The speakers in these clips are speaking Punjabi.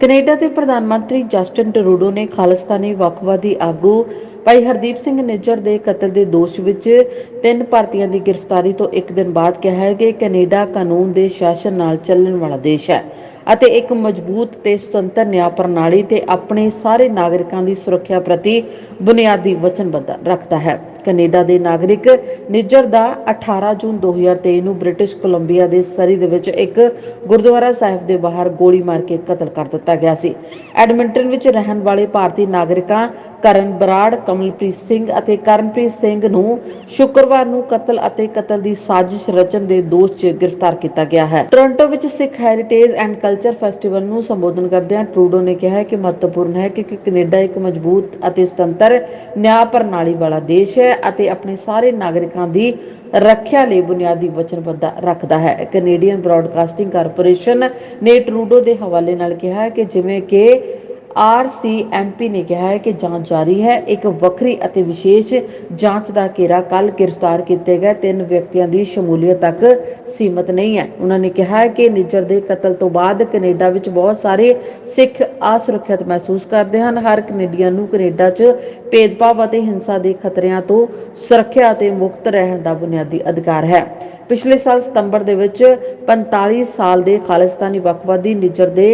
ਕੈਨੇਡਾ ਦੇ ਪ੍ਰਧਾਨ ਮੰਤਰੀ ਜਸਟਿਨ ਟਰੂਡੋ ਨੇ ਖਾਲਿਸਤਾਨੀ ਵੱਖਵਾਦੀ ਆਗੂ ਭਾਈ ਹਰਦੀਪ ਸਿੰਘ ਨਿੱਜਰ ਦੇ ਕਤਲ ਦੇ ਦੋਸ਼ ਵਿੱਚ ਤਿੰਨ ਭਾਰਤੀਆਂ ਦੀ ਗ੍ਰਿਫਤਾਰੀ ਤੋਂ ਇੱਕ ਦਿਨ ਬਾਅਦ ਕਿਹਾ ਹੈ ਕਿ ਕੈਨੇਡਾ ਕਾਨੂੰਨ ਦੇ ਸ਼ਾਸਨ ਨਾਲ ਚੱਲਣ ਵਾਲਾ ਦੇਸ਼ ਹੈ ਅਤੇ ਇੱਕ ਮਜ਼ਬੂਤ ਤੇ ਸੁਤੰਤਰ ਨਿਆਂ ਪ੍ਰਣਾਲੀ ਤੇ ਆਪਣੇ ਸਾਰੇ ਨਾਗਰਿਕਾਂ ਦੀ ਸੁਰੱਖਿਆ ਪ੍ਰਤੀ ਬੁਨਿਆਦੀ ਵਚਨਬੱਧਤਾ ਰੱਖਦਾ ਹੈ। ਕੈਨੇਡਾ ਦੇ ਨਾਗਰਿਕ ਨਿੱਜਰ ਦਾ 18 ਜੂਨ 2023 ਨੂੰ ਬ੍ਰਿਟਿਸ਼ ਕੋਲੰਬੀਆ ਦੇ ਸਰੀ ਦੇ ਵਿੱਚ ਇੱਕ ਗੁਰਦੁਆਰਾ ਸਾਹਿਬ ਦੇ ਬਾਹਰ ਗੋਲੀ ਮਾਰ ਕੇ ਕਤਲ ਕਰ ਦਿੱਤਾ ਗਿਆ ਸੀ। ਐਡਮਿੰਟਨ ਵਿੱਚ ਰਹਿਣ ਵਾਲੇ ਭਾਰਤੀ ਨਾਗਰਿਕਾਂ ਕਰਨ ਬਰਾੜ, ਕਮਲਪ੍ਰੀਤ ਸਿੰਘ ਅਤੇ ਕਰਨਪ੍ਰੀਤ ਸਿੰਘ ਨੂੰ ਸ਼ੁੱਕਰਵਾਰ ਨੂੰ ਕਤਲ ਅਤੇ ਕਤਲ ਦੀ ਸਾਜ਼ਿਸ਼ ਰਚਨ ਦੇ ਦੋਸ਼ 'ਚ ਗ੍ਰਿਫਤਾਰ ਕੀਤਾ ਗਿਆ ਹੈ। ਟੋਰਾਂਟੋ ਵਿੱਚ Sikh heritage and culture festival ਨੂੰ ਸੰਬੋਧਨ ਕਰਦਿਆਂ ਟਰੂਡੋ ਨੇ ਕਿਹਾ ਕਿ ਮਹੱਤਵਪੂਰਨ ਹੈ ਕਿ ਕੈਨੇਡਾ ਇੱਕ ਮਜ਼ਬੂਤ ਅਤੇ ਸੁਤੰਤਰ ਨਿਆਂ ਪ੍ਰਣਾਲੀ ਵਾਲਾ ਦੇਸ਼ ਹੈ ਅਤੇ ਆਪਣੇ ਸਾਰੇ ਨਾਗਰਿਕਾਂ ਦੀ ਰੱਖਿਆ ਲਈ ਬੁਨਿਆਦੀ ਵਚਨਬੱਧਤਾ ਰੱਖਦਾ ਹੈ। ਕੈਨੇਡੀਅਨ ਬ੍ਰਾਡਕਾਸਟਿੰਗ ਕਾਰਪੋਰੇਸ਼ਨ ਨੇ ਟਰੂਡੋ ਦੇ ਹਵਾਲੇ ਨਾਲ ਕਿਹਾ ਕਿ ਜਿਵੇਂ ਕਿ ਆਰਸੀਐਮਪੀ ਨੇ ਕਿਹਾ ਹੈ ਕਿ ਜਾਂਚ ਜਾਰੀ ਹੈ। ਇੱਕ ਵੱਖਰੀ ਅਤੇ ਵਿਸ਼ੇਸ਼ ਜਾਂਚ ਦਾ ਘੇਰਾ ਕੱਲ ਗ੍ਰਿਫਤਾਰ ਕੀਤੇ ਗਏ ਤਿੰਨ ਵਿਅਕਤੀਆਂ ਦੀ ਸ਼ਮੂਲੀਅਤ ਤੱਕ ਸੀਮਤ ਨਹੀਂ ਹੈ। ਉਹਨਾਂ ਨੇ ਕਿਹਾ ਹੈ ਕਿ ਨਿੱਜਰ ਦੇ ਕਤਲ ਤੋਂ ਬਾਅਦ ਕੈਨੇਡਾ ਵਿੱਚ ਬਹੁਤ ਸਾਰੇ ਸਿੱਖ ਅਸੁਰੱਖਿਅਤ ਮਹਿਸੂਸ ਕਰਦੇ ਹਨ। ਹਰ ਕੈਨੇਡੀਅਨ ਨੂੰ ਕੈਨੇਡਾ 'ਚ ਭੇਦਭਾਵ ਅਤੇ ਹਿੰਸਾ ਦੇ ਖਤਰਿਆਂ ਤੋਂ ਸੁਰੱਖਿਆ ਅਤੇ ਮੁਕਤ ਰਹਿਣ ਦਾ ਬੁਨਿਆਦੀ ਅਧਿਕਾਰ ਹੈ। ਪਿਛਲੇ ਸਾਲ ਸਤੰਬਰ ਦੇ ਵਿੱਚ 45 ਸਾਲ ਦੇ ਖਾਲਿਸਤਾਨੀ ਵੱਖਵਾਦੀ ਨਿੱਜਰ ਦੇ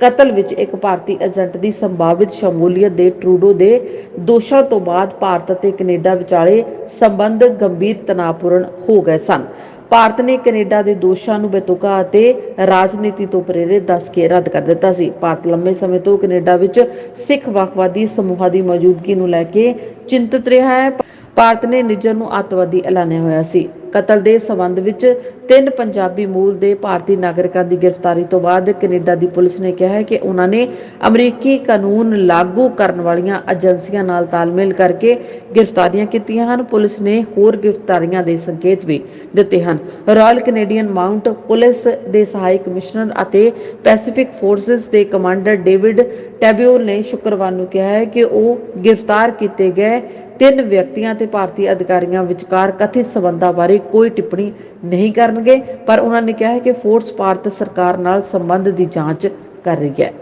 ਕਤਲ ਵਿੱਚ ਇੱਕ ਭਾਰਤੀ ਏਜੰਟ ਦੀ ਸੰਭਾਵਿਤ ਸ਼ਮੂਲੀਅਤ ਦੇ ਟਰੂਡੋ ਦੇ ਦੋਸ਼ਾਂ ਤੋਂ ਬਾਅਦ ਭਾਰਤ ਅਤੇ ਕੈਨੇਡਾ ਵਿਚਾਲੇ ਸੰਬੰਧ ਗੰਭੀਰ ਤਣਾਅਪੂਰਨ ਹੋ ਗਏ ਸਨ। ਭਾਰਤ ਨੇ ਕੈਨੇਡਾ ਦੇ ਦੋਸ਼ਾਂ ਨੂੰ ਬੇਤੁਕਾ ਅਤੇ ਰਾਜਨੀਤੀ ਤੋਂ ਪ੍ਰੇਰਿਤ ਦੱਸ ਕੇ ਰੱਦ ਕਰ ਦਿੱਤਾ ਸੀ। ਭਾਰਤ ਲੰਮੇ ਸਮੇਂ ਤੋਂ ਕੈਨੇਡਾ ਵਿੱਚ ਸਿੱਖ ਵੱਖਵਾਦੀ ਸਮੂਹਾਂ ਦੀ ਮੌਜੂਦਗੀ ਨੂੰ ਲੈ ਕੇ ਚਿੰਤਤ ਰਿਹਾ ਹੈ। ਭਾਰਤ ਨੇ ਨਿੱਜਰ ਨੂੰ ਅੱਤਵਾਦੀ ਐਲਾਨਿਆ ਹੋਇਆ ਸੀ। ਕਤਲ ਦੇ ਸਬੰਧ ਵਿੱਚ ਤਿੰਨ ਪੰਜਾਬੀ ਮੂਲ ਦੇ ਭਾਰਤੀ ਨਾਗਰਿਕਾਂ ਦੀ ਗ੍ਰਿਫਤਾਰੀ ਤੋਂ ਬਾਅਦ ਕੈਨੇਡਾ ਦੀ ਪੁਲਿਸ ਨੇ ਕਿਹਾ ਹੈ ਕਿ ਉਹਨਾਂ ਨੇ ਅਮਰੀਕੀ ਕਾਨੂੰਨ ਲਾਗੂ ਕਰਨ ਵਾਲੀਆਂ ਏਜੰਸੀਆਂ ਨਾਲ ਤਾਲਮੇਲ ਕਰਕੇ ਗ੍ਰਿਫਤਾਰੀਆਂ ਕੀਤੀਆਂ ਹਨ। ਪੁਲਿਸ ਨੇ ਹੋਰ ਗ੍ਰਿਫਤਾਰੀਆਂ ਦੇ ਸੰਕੇਤ ਵੀ ਦਿੱਤੇ ਹਨ। ਰਾਇਲ ਕੈਨੇਡੀਅਨ ਮਾਊਂਟ ਪੁਲਿਸ ਦੇ ਸਹਾਇਕ ਕਮਿਸ਼ਨਰ ਅਤੇ ਪੈਸੀਫਿਕ ਫੋਰਸਸ ਦੇ ਕਮਾਂਡਰ ਡੇਵਿਡ ਟੈਬਿਓਲ ਨੇ ਸ਼ੁੱਕਰਵਾਰ ਨੂੰ ਕਿਹਾ ਹੈ ਕਿ ਉਹ ਗ੍ਰਿਫਤਾਰ ਕੀਤੇ ਗਏ ਤਿੰਨ ਵਿਅਕਤੀਆਂ ਤੇ ਭਾਰਤੀ ਅਧਿਕਾਰੀਆਂ ਵਿਚਕਾਰ ਕਥਿਤ ਸਬੰਧਾਂ ਬਾਰੇ ਕੋਈ ਟਿੱਪਣੀ ਨਹੀਂ ਕਰਨਗੇ, ਪਰ ਉਹਨਾਂ ਨੇ ਕਿਹਾ ਹੈ ਕਿ ਫੋਰਸ ਭਾਰਤ ਸਰਕਾਰ ਨਾਲ ਸੰਬੰਧ ਦੀ ਜਾਂਚ ਕਰ ਰਹੀ ਹੈ।